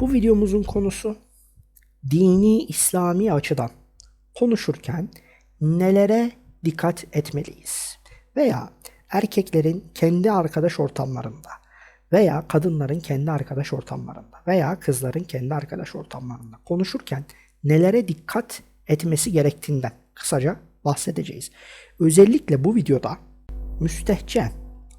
Bu videomuzun konusu dini İslami açıdan konuşurken nelere dikkat etmeliyiz? Veya erkeklerin kendi arkadaş ortamlarında veya kadınların kendi arkadaş ortamlarında veya kızların kendi arkadaş ortamlarında konuşurken nelere dikkat etmesi gerektiğinden kısaca bahsedeceğiz. Özellikle bu videoda müstehcen,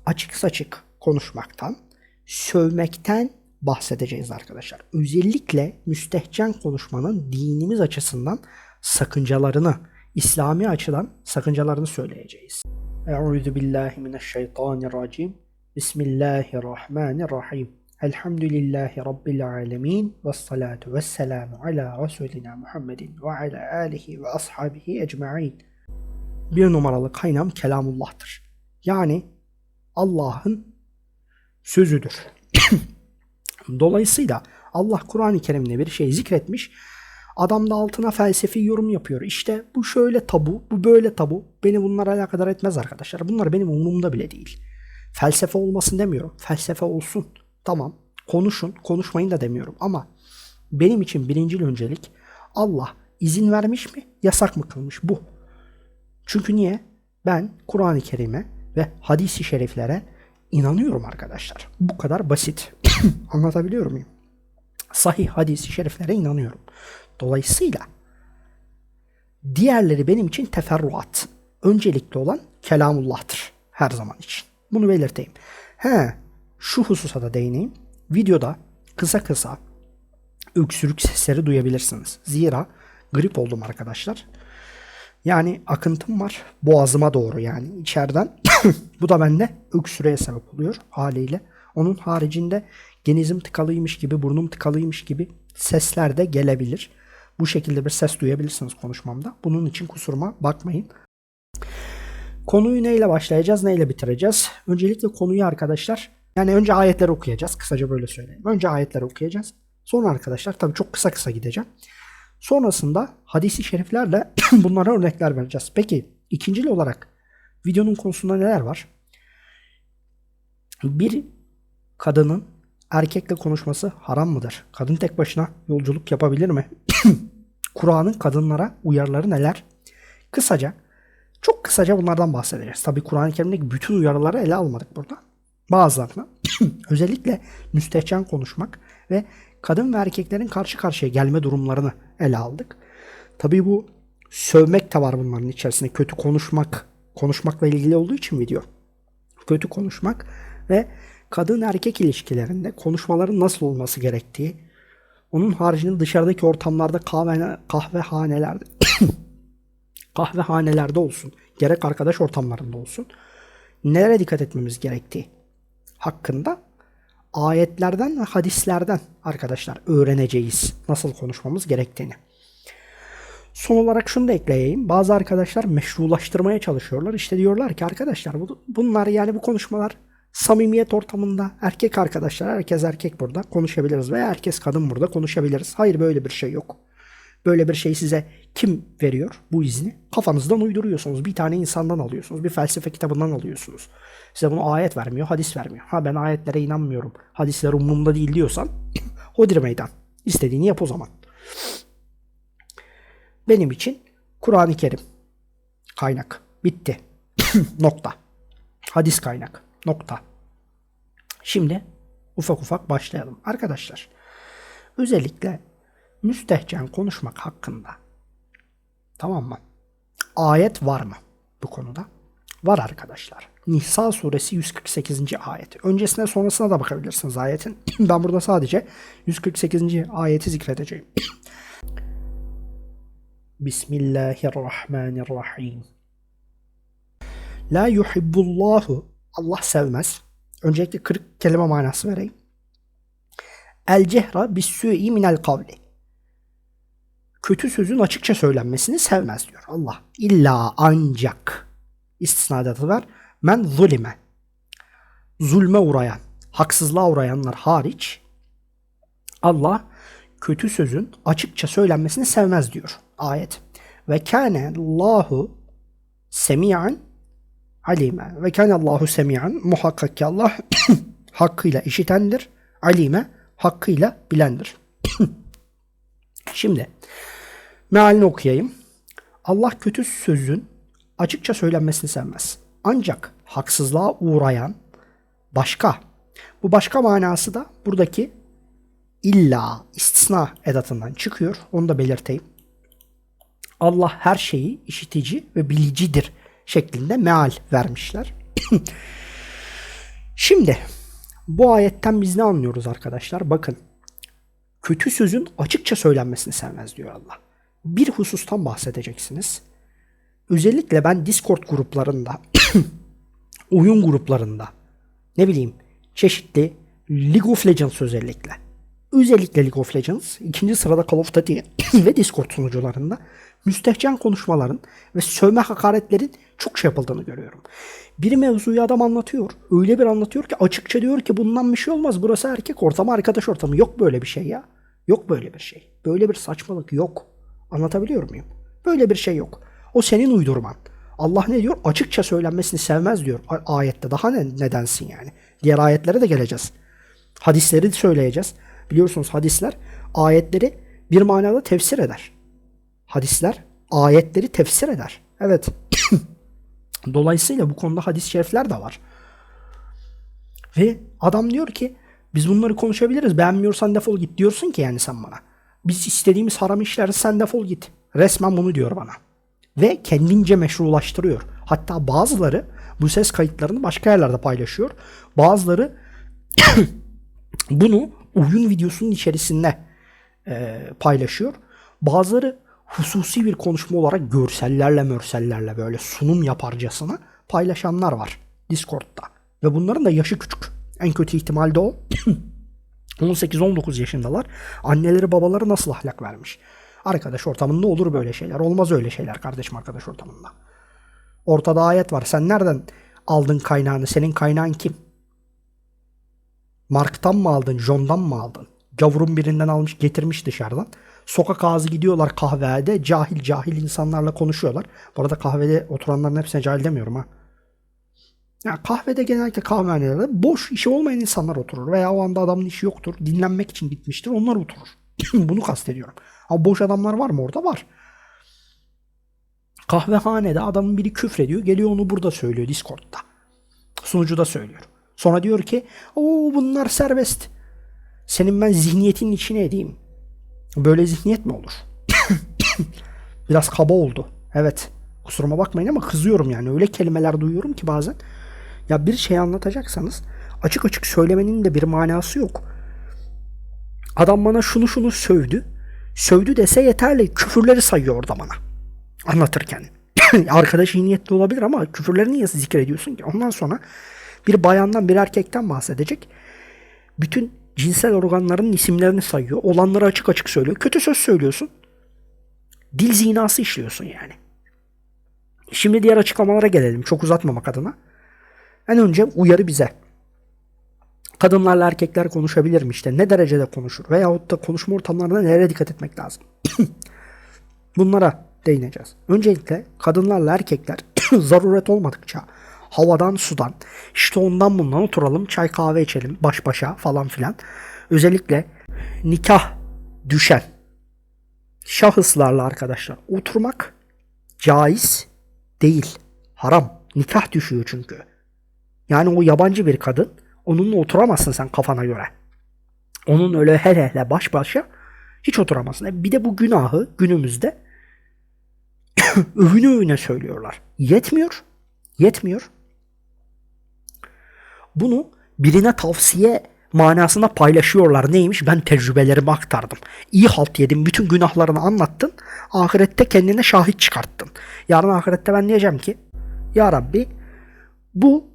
açık saçık konuşmaktan, sövmekten bahsedeceğiz arkadaşlar. Özellikle müstehcen konuşmanın dinimiz açısından sakıncalarını, İslami açıdan sakıncalarını söyleyeceğiz. Euzu billahi mineşşeytanirracim. Bismillahirrahmanirrahim. Elhamdülillahi Rabbil alemin. Ve salatu ve selamu ala Resulina Muhammedin ve ala alihi ve ashabihi ecma'in. Bir numaralı kaynağım kelamullah'tır. Yani Allah'ın sözüdür. Dolayısıyla Allah Kur'an-ı Kerim'de bir şey zikretmiş. Adam da altına felsefi yorum yapıyor. İşte bu şöyle tabu, bu böyle tabu. Beni bunlar alakadar etmez arkadaşlar. Bunlar benim umurumda bile değil. Felsefe olmasın demiyorum. Felsefe olsun. Tamam. Konuşun. Konuşmayın da demiyorum. Ama benim için birincil öncelik Allah izin vermiş mi? Yasak mı kılmış? Bu. Çünkü niye? Ben Kur'an-ı Kerim'e ve hadisi şeriflere inanıyorum arkadaşlar. Bu kadar basit. Anlatabiliyor muyum? Sahih hadisi şeriflere inanıyorum. Dolayısıyla diğerleri benim için teferruat. Öncelikli olan kelamullah'tır her zaman için. Bunu belirteyim. He, şu hususa da değineyim. Videoda kısa kısa öksürük sesleri duyabilirsiniz. Zira grip oldum arkadaşlar. Yani akıntım var boğazıma doğru yani içeriden. Bu da bende öksürüğe sebep oluyor haliyle. Onun haricinde genizim tıkalıymış gibi, burnum tıkalıymış gibi sesler de gelebilir. Bu şekilde bir ses duyabilirsiniz konuşmamda. Bunun için kusuruma bakmayın. Konuyu neyle başlayacağız, neyle bitireceğiz? Öncelikle konuyu arkadaşlar, yani önce ayetleri okuyacağız. Kısaca böyle söyleyeyim. Önce ayetleri okuyacağız. Sonra arkadaşlar, tabii çok kısa kısa gideceğim. Sonrasında hadisi şeriflerle bunlara örnekler vereceğiz. Peki ikincil olarak videonun konusunda neler var? Bir kadının erkekle konuşması haram mıdır? Kadın tek başına yolculuk yapabilir mi? Kur'an'ın kadınlara uyarıları neler? Kısaca, çok kısaca bunlardan bahsedeceğiz. Tabi Kur'an-ı Kerim'deki bütün uyarıları ele almadık burada. Bazılarını özellikle müstehcen konuşmak ve kadın ve erkeklerin karşı karşıya gelme durumlarını ele aldık. Tabi bu sövmek de var bunların içerisinde. Kötü konuşmak, konuşmakla ilgili olduğu için video. Kötü konuşmak ve kadın erkek ilişkilerinde konuşmaların nasıl olması gerektiği, onun haricinde dışarıdaki ortamlarda kahve, kahvehanelerde kahvehanelerde olsun, gerek arkadaş ortamlarında olsun nelere dikkat etmemiz gerektiği hakkında ayetlerden ve hadislerden arkadaşlar öğreneceğiz nasıl konuşmamız gerektiğini. Son olarak şunu da ekleyeyim. Bazı arkadaşlar meşrulaştırmaya çalışıyorlar. İşte diyorlar ki arkadaşlar bunlar yani bu konuşmalar samimiyet ortamında erkek arkadaşlar herkes erkek burada konuşabiliriz veya herkes kadın burada konuşabiliriz. Hayır böyle bir şey yok. Böyle bir şey size kim veriyor bu izni? Kafanızdan uyduruyorsunuz. Bir tane insandan alıyorsunuz. Bir felsefe kitabından alıyorsunuz. Size bunu ayet vermiyor, hadis vermiyor. Ha ben ayetlere inanmıyorum. Hadisler umurumda değil diyorsan hodir meydan. İstediğini yap o zaman. Benim için Kur'an-ı Kerim kaynak. Bitti. Nokta. Hadis kaynak. Nokta. Şimdi ufak ufak başlayalım. Arkadaşlar özellikle müstehcen konuşmak hakkında tamam mı? Ayet var mı bu konuda? Var arkadaşlar. Nisa suresi 148. ayet. Öncesine sonrasına da bakabilirsiniz ayetin. ben burada sadece 148. ayeti zikredeceğim. Bismillahirrahmanirrahim. La yuhibbullahu Allah sevmez. Öncelikle 40 kelime manası vereyim. El cehra bis su'i minel kavli. Kötü sözün açıkça söylenmesini sevmez diyor Allah. İlla ancak istisnadatı var. Men zulime. Zulme uğrayan, haksızlığa uğrayanlar hariç Allah kötü sözün açıkça söylenmesini sevmez diyor ayet. Ve kâne Allahu semi'an alime. Ve kâne Allahu semi'an muhakkak ki Allah hakkıyla işitendir. Alime hakkıyla bilendir. Şimdi mealini okuyayım. Allah kötü sözün açıkça söylenmesini sevmez. Ancak haksızlığa uğrayan başka. Bu başka manası da buradaki illa istisna edatından çıkıyor. Onu da belirteyim. Allah her şeyi işitici ve bilicidir şeklinde meal vermişler. Şimdi bu ayetten biz ne anlıyoruz arkadaşlar? Bakın kötü sözün açıkça söylenmesini sevmez diyor Allah. Bir husustan bahsedeceksiniz. Özellikle ben Discord gruplarında, oyun gruplarında, ne bileyim çeşitli League of Legends özellikle. Özellikle League of Legends, ikinci sırada Call of Duty ve Discord sunucularında müstehcen konuşmaların ve sövme hakaretlerin çok şey yapıldığını görüyorum. Bir mevzuyu adam anlatıyor. Öyle bir anlatıyor ki açıkça diyor ki bundan bir şey olmaz. Burası erkek ortamı, arkadaş ortamı. Yok böyle bir şey ya. Yok böyle bir şey. Böyle bir saçmalık yok. Anlatabiliyor muyum? Böyle bir şey yok. O senin uydurman. Allah ne diyor? Açıkça söylenmesini sevmez diyor ayette. Daha ne, nedensin yani? Diğer ayetlere de geleceğiz. Hadisleri de söyleyeceğiz. Biliyorsunuz hadisler ayetleri bir manada tefsir eder. Hadisler ayetleri tefsir eder. Evet. Dolayısıyla bu konuda hadis-i şerifler de var. Ve adam diyor ki biz bunları konuşabiliriz. Beğenmiyorsan defol git diyorsun ki yani sen bana. Biz istediğimiz haram işleri sen defol git. Resmen bunu diyor bana. Ve kendince meşrulaştırıyor. Hatta bazıları bu ses kayıtlarını başka yerlerde paylaşıyor. Bazıları bunu oyun videosunun içerisinde e, paylaşıyor. Bazıları hususi bir konuşma olarak görsellerle mörsellerle böyle sunum yaparcasına paylaşanlar var Discord'da. Ve bunların da yaşı küçük. En kötü ihtimalde o. 18-19 yaşındalar. Anneleri babaları nasıl ahlak vermiş? Arkadaş ortamında olur böyle şeyler. Olmaz öyle şeyler kardeşim arkadaş ortamında. Ortada ayet var. Sen nereden aldın kaynağını? Senin kaynağın kim? Mark'tan mı aldın? John'dan mı aldın? Gavurun birinden almış getirmiş dışarıdan. Sokak ağzı gidiyorlar kahvede. Cahil cahil insanlarla konuşuyorlar. Bu arada kahvede oturanların hepsine cahil demiyorum ha. Ya kahvede genellikle kahvehanelerde boş işi olmayan insanlar oturur. Veya o anda adamın işi yoktur. Dinlenmek için gitmiştir. Onlar oturur. Bunu kastediyorum. Ama boş adamlar var mı orada? Var. Kahvehanede adamın biri küfrediyor. Geliyor onu burada söylüyor Discord'da. Sunucu da söylüyor. Sonra diyor ki o bunlar serbest. Senin ben zihniyetinin içine edeyim. Böyle zihniyet mi olur? Biraz kaba oldu. Evet. Kusuruma bakmayın ama kızıyorum yani. Öyle kelimeler duyuyorum ki bazen. Ya bir şey anlatacaksanız açık açık söylemenin de bir manası yok. Adam bana şunu şunu sövdü. Sövdü dese yeterli. Küfürleri sayıyor orada bana. Anlatırken. Arkadaş iyi niyetli olabilir ama küfürleri niye zikrediyorsun ki? Ondan sonra bir bayandan bir erkekten bahsedecek. Bütün cinsel organların isimlerini sayıyor. Olanları açık açık söylüyor. Kötü söz söylüyorsun. Dil zinası işliyorsun yani. Şimdi diğer açıklamalara gelelim. Çok uzatmamak adına. En önce uyarı bize. Kadınlarla erkekler konuşabilir mi işte? Ne derecede konuşur? Veyahut da konuşma ortamlarında nereye dikkat etmek lazım? Bunlara değineceğiz. Öncelikle kadınlarla erkekler zaruret olmadıkça havadan sudan işte ondan bundan oturalım çay kahve içelim baş başa falan filan. Özellikle nikah düşen şahıslarla arkadaşlar oturmak caiz değil. Haram. Nikah düşüyor çünkü. Yani o yabancı bir kadın onunla oturamazsın sen kafana göre. Onun öyle hele hele baş başa hiç oturamazsın. E Bir de bu günahı günümüzde övüne övüne söylüyorlar. Yetmiyor. Yetmiyor. Bunu birine tavsiye manasında paylaşıyorlar. Neymiş? Ben tecrübelerimi aktardım. İyi halt yedim. Bütün günahlarını anlattın. Ahirette kendine şahit çıkarttın. Yarın ahirette ben diyeceğim ki Ya Rabbi bu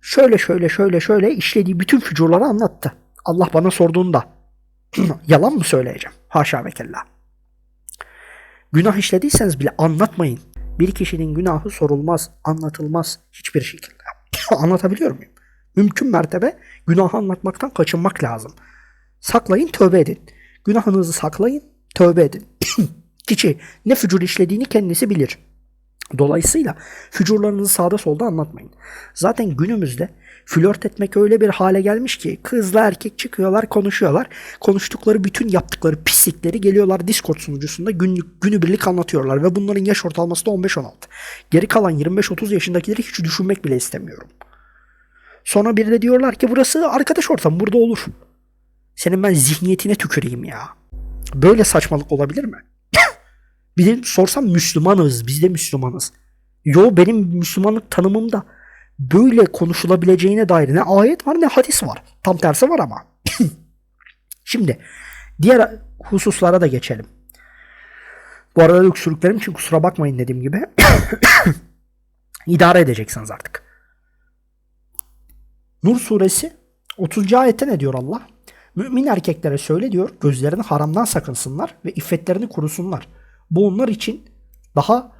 şöyle şöyle şöyle şöyle işlediği bütün fücurları anlattı. Allah bana sorduğunda yalan mı söyleyeceğim? Haşa ve kella. Günah işlediyseniz bile anlatmayın. Bir kişinin günahı sorulmaz, anlatılmaz hiçbir şekilde. Anlatabiliyor muyum? Mümkün mertebe günahı anlatmaktan kaçınmak lazım. Saklayın, tövbe edin. Günahınızı saklayın, tövbe edin. Kişi ne fücur işlediğini kendisi bilir. Dolayısıyla fücurlarınızı sağda solda anlatmayın. Zaten günümüzde flört etmek öyle bir hale gelmiş ki kızla erkek çıkıyorlar konuşuyorlar. Konuştukları bütün yaptıkları pislikleri geliyorlar Discord sunucusunda günlük, günübirlik anlatıyorlar. Ve bunların yaş ortalaması da 15-16. Geri kalan 25-30 yaşındakileri hiç düşünmek bile istemiyorum. Sonra bir de diyorlar ki burası arkadaş ortamı burada olur. Senin ben zihniyetine tüküreyim ya. Böyle saçmalık olabilir mi? Bir de sorsam Müslümanız. Biz de Müslümanız. Yo benim Müslümanlık tanımımda böyle konuşulabileceğine dair ne ayet var ne hadis var. Tam tersi var ama. Şimdi diğer hususlara da geçelim. Bu arada öksürüklerim için kusura bakmayın dediğim gibi. İdare edeceksiniz artık. Nur suresi 30. ayette ne diyor Allah? Mümin erkeklere söyle diyor gözlerini haramdan sakınsınlar ve iffetlerini korusunlar. Bu onlar için daha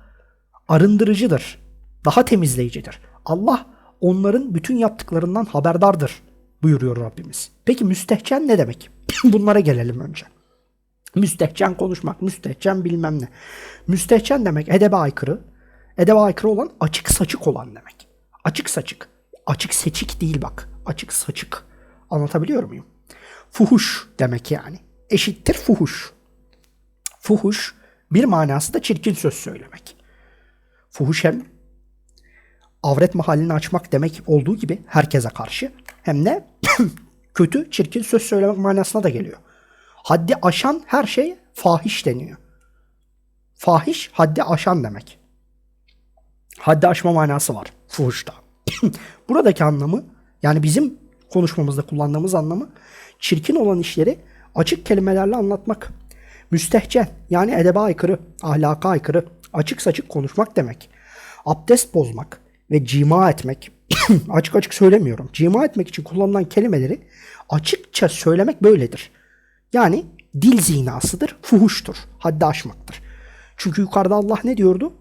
arındırıcıdır. Daha temizleyicidir. Allah onların bütün yaptıklarından haberdardır buyuruyor Rabbimiz. Peki müstehcen ne demek? Bunlara gelelim önce. Müstehcen konuşmak, müstehcen bilmem ne. Müstehcen demek edebe aykırı. Edebe aykırı olan açık saçık olan demek. Açık saçık. Açık seçik değil bak. Açık saçık. Anlatabiliyor muyum? Fuhuş demek yani. Eşittir fuhuş. Fuhuş bir manası da çirkin söz söylemek. Fuhuş hem avret mahallini açmak demek olduğu gibi herkese karşı hem de kötü, çirkin söz söylemek manasına da geliyor. Haddi aşan her şey fahiş deniyor. Fahiş haddi aşan demek. Haddi aşma manası var fuhuşta. Buradaki anlamı yani bizim konuşmamızda kullandığımız anlamı çirkin olan işleri açık kelimelerle anlatmak. Müstehcen yani edebe aykırı, ahlaka aykırı, açık saçık konuşmak demek. Abdest bozmak ve cima etmek, açık açık söylemiyorum. Cima etmek için kullanılan kelimeleri açıkça söylemek böyledir. Yani dil zinasıdır, fuhuştur, haddi aşmaktır. Çünkü yukarıda Allah ne diyordu?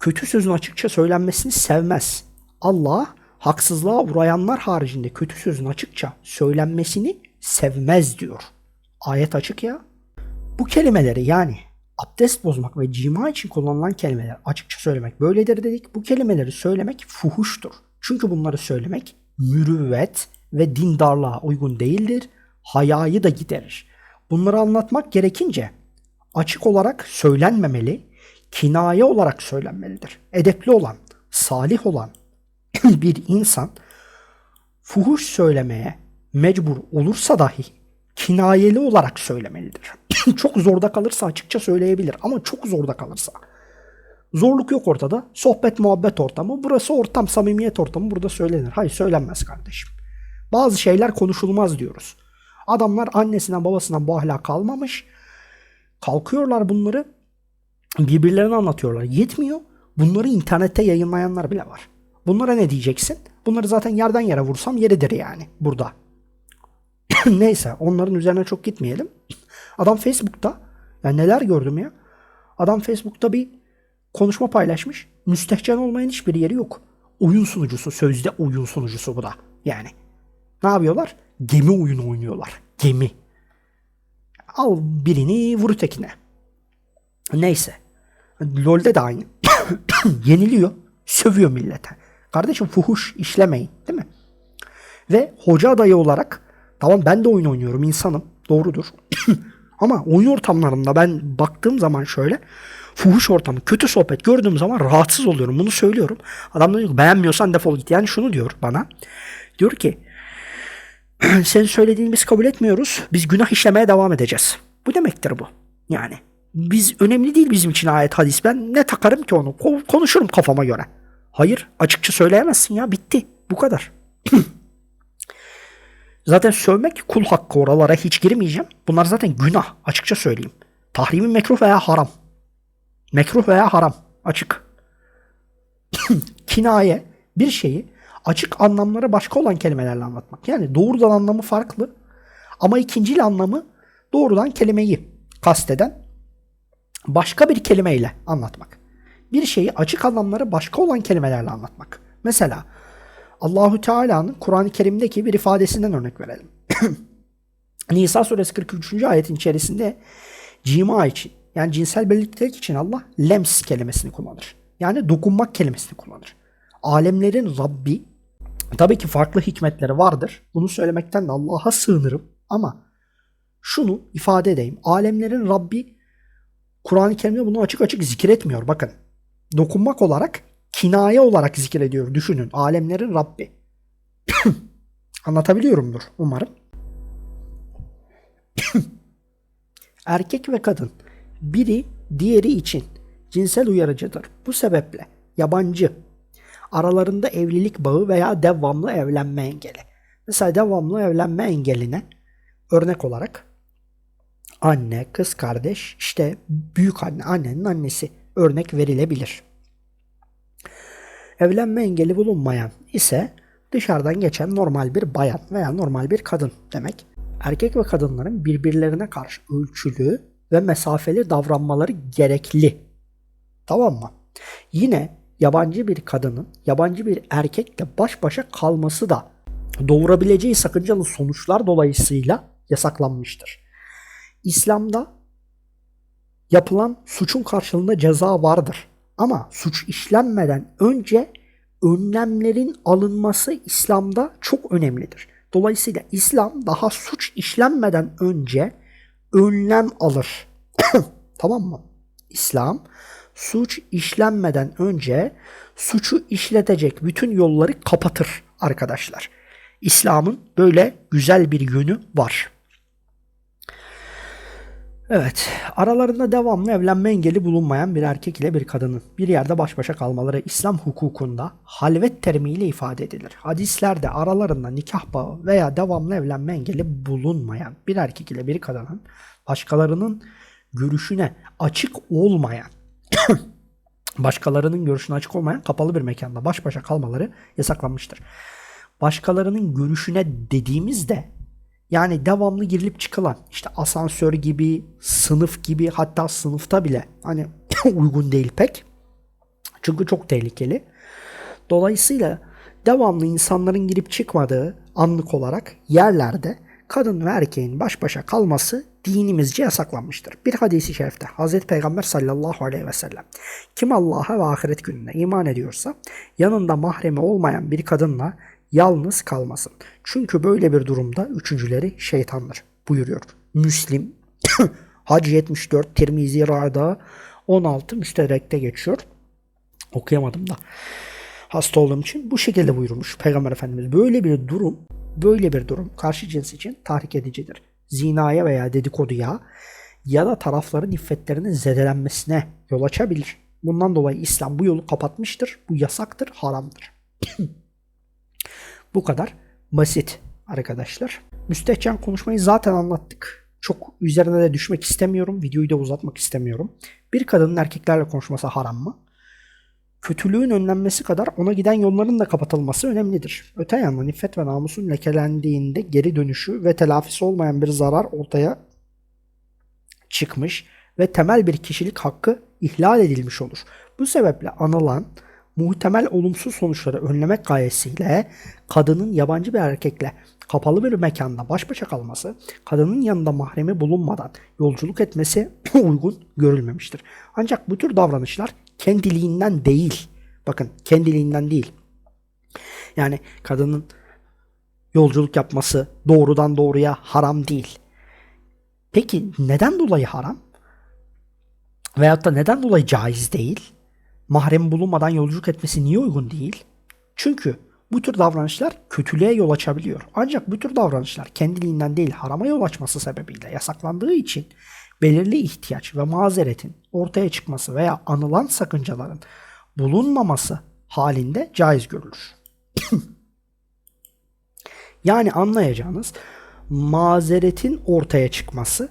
Kötü sözün açıkça söylenmesini sevmez. Allah haksızlığa uğrayanlar haricinde kötü sözün açıkça söylenmesini sevmez diyor. Ayet açık ya. Bu kelimeleri yani abdest bozmak ve cima için kullanılan kelimeler açıkça söylemek böyledir dedik. Bu kelimeleri söylemek fuhuştur. Çünkü bunları söylemek mürüvvet ve dindarlığa uygun değildir. Hayayı da giderir. Bunları anlatmak gerekince açık olarak söylenmemeli, kinaye olarak söylenmelidir. Edepli olan, salih olan bir insan fuhuş söylemeye mecbur olursa dahi kinayeli olarak söylemelidir. çok zorda kalırsa açıkça söyleyebilir ama çok zorda kalırsa. Zorluk yok ortada. Sohbet muhabbet ortamı. Burası ortam samimiyet ortamı. Burada söylenir. Hayır söylenmez kardeşim. Bazı şeyler konuşulmaz diyoruz. Adamlar annesinden babasından bu ahlak almamış. Kalkıyorlar bunları birbirlerine anlatıyorlar. Yetmiyor. Bunları internette yayınlayanlar bile var. Bunlara ne diyeceksin? Bunları zaten yerden yere vursam yeridir yani burada. Neyse onların üzerine çok gitmeyelim. Adam Facebook'ta ya neler gördüm ya. Adam Facebook'ta bir konuşma paylaşmış. Müstehcen olmayan hiçbir yeri yok. Oyun sunucusu sözde oyun sunucusu bu da. Yani ne yapıyorlar? Gemi oyunu oynuyorlar. Gemi. Al birini vur ötekine. Neyse. LoL'de de aynı. Yeniliyor. Sövüyor millete. Kardeşim fuhuş işlemeyin değil mi? Ve hoca adayı olarak tamam ben de oyun oynuyorum insanım. Doğrudur. Ama oyun ortamlarında ben baktığım zaman şöyle fuhuş ortamı, kötü sohbet gördüğüm zaman rahatsız oluyorum. Bunu söylüyorum. Adam diyor ki beğenmiyorsan defol git. Yani şunu diyor bana. Diyor ki senin söylediğini biz kabul etmiyoruz. Biz günah işlemeye devam edeceğiz. Bu demektir bu. Yani biz önemli değil bizim için ayet hadis. Ben ne takarım ki onu? Ko- konuşurum kafama göre. Hayır açıkça söyleyemezsin ya bitti. Bu kadar. zaten sövmek kul hakkı oralara hiç girmeyeceğim. Bunlar zaten günah açıkça söyleyeyim. Tahrimi mekruh veya haram. Mekruh veya haram açık. Kinaye bir şeyi açık anlamları başka olan kelimelerle anlatmak. Yani doğrudan anlamı farklı ama ikincil anlamı doğrudan kelimeyi kasteden başka bir kelimeyle anlatmak. Bir şeyi açık anlamları başka olan kelimelerle anlatmak. Mesela Allahu Teala'nın Kur'an-ı Kerim'deki bir ifadesinden örnek verelim. Nisa suresi 43. ayetin içerisinde cima için yani cinsel birliktelik için Allah lems kelimesini kullanır. Yani dokunmak kelimesini kullanır. Alemlerin Rabbi tabii ki farklı hikmetleri vardır. Bunu söylemekten de Allah'a sığınırım ama şunu ifade edeyim. Alemlerin Rabbi Kur'an-ı Kerim'de bunu açık açık zikretmiyor. Bakın. Dokunmak olarak kinaye olarak zikrediyor. Düşünün. Alemlerin Rabbi. Anlatabiliyorumdur umarım. Erkek ve kadın biri diğeri için cinsel uyarıcıdır. Bu sebeple yabancı aralarında evlilik bağı veya devamlı evlenme engeli. Mesela devamlı evlenme engeline örnek olarak anne, kız kardeş, işte büyük anne, annenin annesi örnek verilebilir. Evlenme engeli bulunmayan ise dışarıdan geçen normal bir bayan veya normal bir kadın demek. Erkek ve kadınların birbirlerine karşı ölçülü ve mesafeli davranmaları gerekli. Tamam mı? Yine yabancı bir kadının yabancı bir erkekle baş başa kalması da doğurabileceği sakıncalı sonuçlar dolayısıyla yasaklanmıştır. İslam'da yapılan suçun karşılığında ceza vardır. Ama suç işlenmeden önce önlemlerin alınması İslam'da çok önemlidir. Dolayısıyla İslam daha suç işlenmeden önce önlem alır. tamam mı? İslam suç işlenmeden önce suçu işletecek bütün yolları kapatır arkadaşlar. İslam'ın böyle güzel bir yönü var. Evet, aralarında devamlı evlenme engeli bulunmayan bir erkek ile bir kadının bir yerde baş başa kalmaları İslam hukukunda halvet terimiyle ifade edilir. Hadislerde aralarında nikah bağı veya devamlı evlenme engeli bulunmayan bir erkek ile bir kadının başkalarının görüşüne açık olmayan başkalarının görüşüne açık olmayan kapalı bir mekanda baş başa kalmaları yasaklanmıştır. Başkalarının görüşüne dediğimizde yani devamlı girilip çıkılan işte asansör gibi, sınıf gibi hatta sınıfta bile hani uygun değil pek. Çünkü çok tehlikeli. Dolayısıyla devamlı insanların girip çıkmadığı anlık olarak yerlerde kadın ve erkeğin baş başa kalması dinimizce yasaklanmıştır. Bir hadisi şerifte Hazreti Peygamber sallallahu aleyhi ve sellem kim Allah'a ve ahiret gününe iman ediyorsa yanında mahremi olmayan bir kadınla yalnız kalmasın. Çünkü böyle bir durumda üçüncüleri şeytandır buyuruyor. Müslim Hac 74 Tirmizi Ra'da 16 müstedrekte geçiyor. Okuyamadım da. Hasta olduğum için bu şekilde buyurmuş Peygamber Efendimiz. Böyle bir durum, böyle bir durum karşı cins için tahrik edicidir. Zinaya veya dedikoduya ya da tarafların iffetlerinin zedelenmesine yol açabilir. Bundan dolayı İslam bu yolu kapatmıştır. Bu yasaktır, haramdır. Bu kadar basit arkadaşlar. Müstehcen konuşmayı zaten anlattık. Çok üzerine de düşmek istemiyorum. Videoyu da uzatmak istemiyorum. Bir kadının erkeklerle konuşması haram mı? Kötülüğün önlenmesi kadar ona giden yolların da kapatılması önemlidir. Öte yandan iffet ve namusun lekelendiğinde geri dönüşü ve telafisi olmayan bir zarar ortaya çıkmış ve temel bir kişilik hakkı ihlal edilmiş olur. Bu sebeple anılan muhtemel olumsuz sonuçları önlemek gayesiyle kadının yabancı bir erkekle kapalı bir mekanda baş başa kalması, kadının yanında mahremi bulunmadan yolculuk etmesi uygun görülmemiştir. Ancak bu tür davranışlar kendiliğinden değil. Bakın kendiliğinden değil. Yani kadının yolculuk yapması doğrudan doğruya haram değil. Peki neden dolayı haram? Veyahut da neden dolayı caiz değil? Mahrem bulunmadan yolculuk etmesi niye uygun değil? Çünkü bu tür davranışlar kötülüğe yol açabiliyor. Ancak bu tür davranışlar kendiliğinden değil harama yol açması sebebiyle yasaklandığı için belirli ihtiyaç ve mazeretin ortaya çıkması veya anılan sakıncaların bulunmaması halinde caiz görülür. yani anlayacağınız mazeretin ortaya çıkması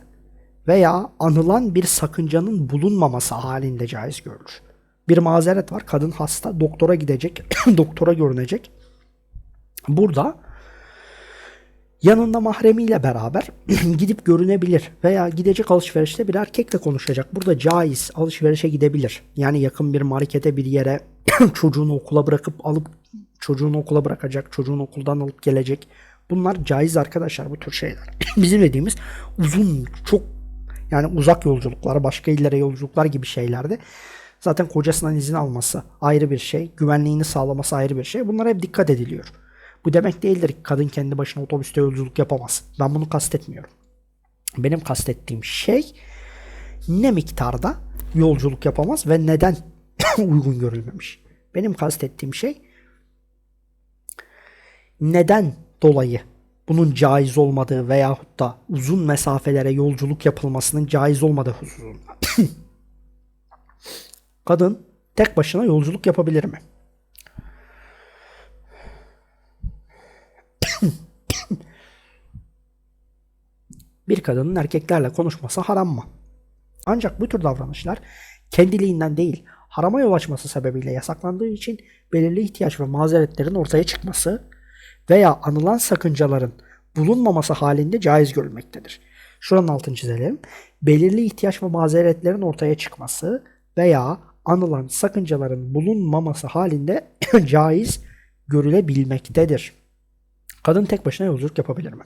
veya anılan bir sakıncanın bulunmaması halinde caiz görülür bir mazeret var. Kadın hasta. Doktora gidecek. doktora görünecek. Burada yanında mahremiyle beraber gidip görünebilir veya gidecek alışverişte bir erkekle konuşacak. Burada caiz alışverişe gidebilir. Yani yakın bir markete bir yere çocuğunu okula bırakıp alıp çocuğunu okula bırakacak, çocuğunu okuldan alıp gelecek. Bunlar caiz arkadaşlar bu tür şeyler. Bizim dediğimiz uzun çok yani uzak yolculuklar, başka illere yolculuklar gibi şeylerde Zaten kocasından izin alması ayrı bir şey. Güvenliğini sağlaması ayrı bir şey. Bunlara hep dikkat ediliyor. Bu demek değildir ki kadın kendi başına otobüste yolculuk yapamaz. Ben bunu kastetmiyorum. Benim kastettiğim şey ne miktarda yolculuk yapamaz ve neden uygun görülmemiş. Benim kastettiğim şey neden dolayı bunun caiz olmadığı veyahut da uzun mesafelere yolculuk yapılmasının caiz olmadığı hususunda. Kadın tek başına yolculuk yapabilir mi? bir kadının erkeklerle konuşması haram mı? Ancak bu tür davranışlar kendiliğinden değil, harama yol açması sebebiyle yasaklandığı için belirli ihtiyaç ve mazeretlerin ortaya çıkması veya anılan sakıncaların bulunmaması halinde caiz görülmektedir. Şuranın altını çizelim. Belirli ihtiyaç ve mazeretlerin ortaya çıkması veya anılan sakıncaların bulunmaması halinde caiz görülebilmektedir. Kadın tek başına yolculuk yapabilir mi?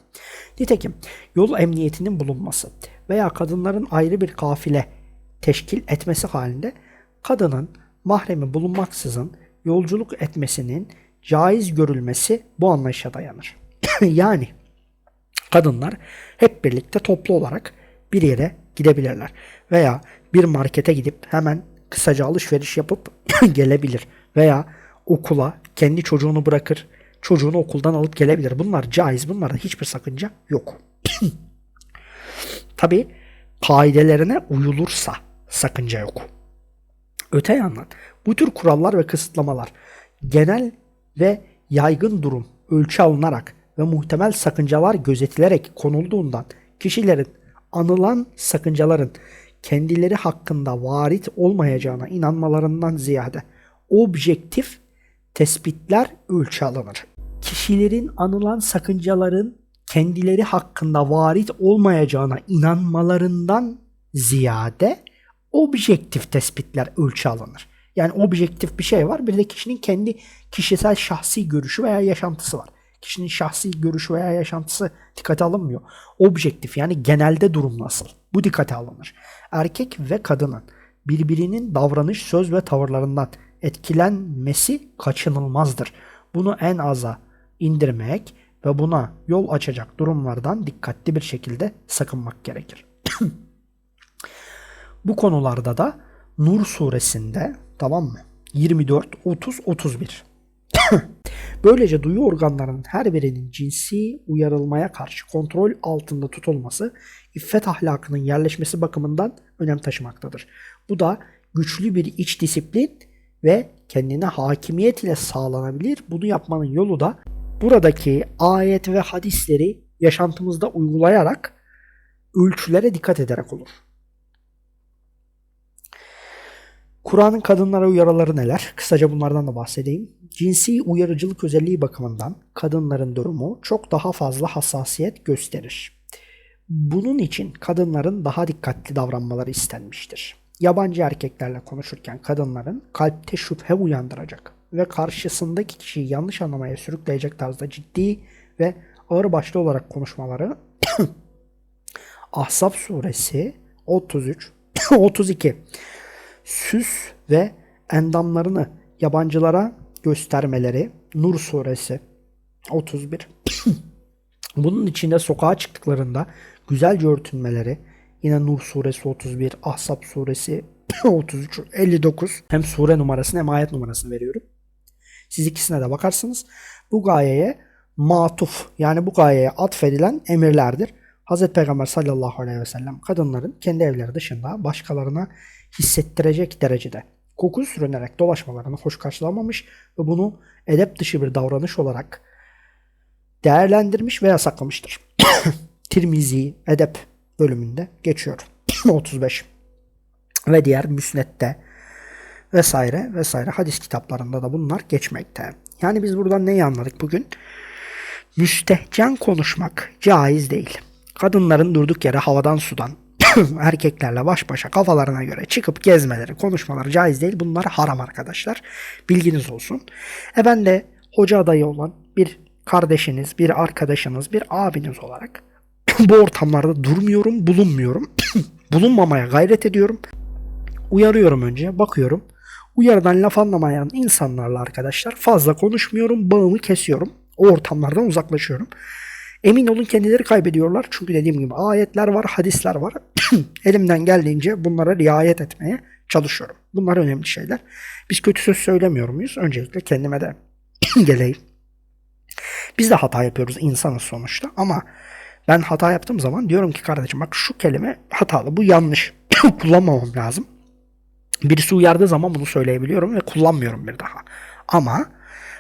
Nitekim yol emniyetinin bulunması veya kadınların ayrı bir kafile teşkil etmesi halinde kadının mahremi bulunmaksızın yolculuk etmesinin caiz görülmesi bu anlayışa dayanır. yani kadınlar hep birlikte toplu olarak bir yere gidebilirler veya bir markete gidip hemen kısaca alışveriş yapıp gelebilir veya okula kendi çocuğunu bırakır çocuğunu okuldan alıp gelebilir. Bunlar caiz. Bunlarda hiçbir sakınca yok. Tabi kaidelerine uyulursa sakınca yok. Öte yandan bu tür kurallar ve kısıtlamalar genel ve yaygın durum ölçü alınarak ve muhtemel sakıncalar gözetilerek konulduğundan kişilerin anılan sakıncaların kendileri hakkında varit olmayacağına inanmalarından ziyade objektif tespitler ölçü alınır. Kişilerin anılan sakıncaların kendileri hakkında varit olmayacağına inanmalarından ziyade objektif tespitler ölçü alınır. Yani objektif bir şey var. Bir de kişinin kendi kişisel şahsi görüşü veya yaşantısı var. Kişinin şahsi görüşü veya yaşantısı dikkate alınmıyor. Objektif yani genelde durum nasıl? Bu dikkate alınır. Erkek ve kadının birbirinin davranış, söz ve tavırlarından etkilenmesi kaçınılmazdır. Bunu en aza indirmek ve buna yol açacak durumlardan dikkatli bir şekilde sakınmak gerekir. Bu konularda da Nur suresinde tamam mı? 24, 30, 31. Böylece duyu organlarının her birinin cinsi uyarılmaya karşı kontrol altında tutulması iffet ahlakının yerleşmesi bakımından önem taşımaktadır. Bu da güçlü bir iç disiplin ve kendine hakimiyet ile sağlanabilir. Bunu yapmanın yolu da buradaki ayet ve hadisleri yaşantımızda uygulayarak ölçülere dikkat ederek olur. Kur'an'ın kadınlara uyarıları neler? Kısaca bunlardan da bahsedeyim. Cinsi uyarıcılık özelliği bakımından kadınların durumu çok daha fazla hassasiyet gösterir. Bunun için kadınların daha dikkatli davranmaları istenmiştir. Yabancı erkeklerle konuşurken kadınların kalpte şüphe uyandıracak ve karşısındaki kişiyi yanlış anlamaya sürükleyecek tarzda ciddi ve ağır başlı olarak konuşmaları Ahzab suresi 33 32 süs ve endamlarını yabancılara göstermeleri Nur suresi 31 bunun içinde sokağa çıktıklarında güzelce örtünmeleri yine Nur suresi 31 Ahzab suresi 33 59 hem sure numarasını hem ayet numarasını veriyorum. Siz ikisine de bakarsınız. Bu gayeye matuf yani bu gayeye atfedilen emirlerdir. Hz. Peygamber sallallahu aleyhi ve sellem kadınların kendi evleri dışında başkalarına hissettirecek derecede koku sürünerek dolaşmalarını hoş karşılamamış ve bunu edep dışı bir davranış olarak değerlendirmiş ve yasaklamıştır. Tirmizi edep bölümünde geçiyor. 35 ve diğer müsnette vesaire vesaire hadis kitaplarında da bunlar geçmekte. Yani biz buradan neyi anladık bugün? Müstehcen konuşmak caiz değil. Kadınların durduk yere havadan sudan erkeklerle baş başa kafalarına göre çıkıp gezmeleri, konuşmaları caiz değil. Bunlar haram arkadaşlar. Bilginiz olsun. E ben de hoca adayı olan bir kardeşiniz, bir arkadaşınız, bir abiniz olarak bu ortamlarda durmuyorum, bulunmuyorum. Bulunmamaya gayret ediyorum. uyarıyorum önce, bakıyorum. Uyarıdan laf anlamayan insanlarla arkadaşlar fazla konuşmuyorum, bağımı kesiyorum. O ortamlardan uzaklaşıyorum. Emin olun kendileri kaybediyorlar. Çünkü dediğim gibi ayetler var, hadisler var. Elimden geldiğince bunlara riayet etmeye çalışıyorum. Bunlar önemli şeyler. Biz kötü söz söylemiyor muyuz? Öncelikle kendime de geleyim. Biz de hata yapıyoruz insanız sonuçta ama ben hata yaptığım zaman diyorum ki kardeşim bak şu kelime hatalı bu yanlış kullanmamam lazım. Birisi uyardığı zaman bunu söyleyebiliyorum ve kullanmıyorum bir daha. Ama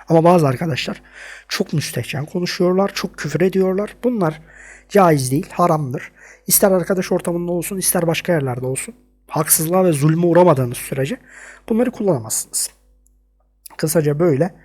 ama bazı arkadaşlar çok müstehcen konuşuyorlar, çok küfür ediyorlar. Bunlar caiz değil, haramdır. İster arkadaş ortamında olsun, ister başka yerlerde olsun. Haksızlığa ve zulme uğramadığınız sürece bunları kullanamazsınız. Kısaca böyle.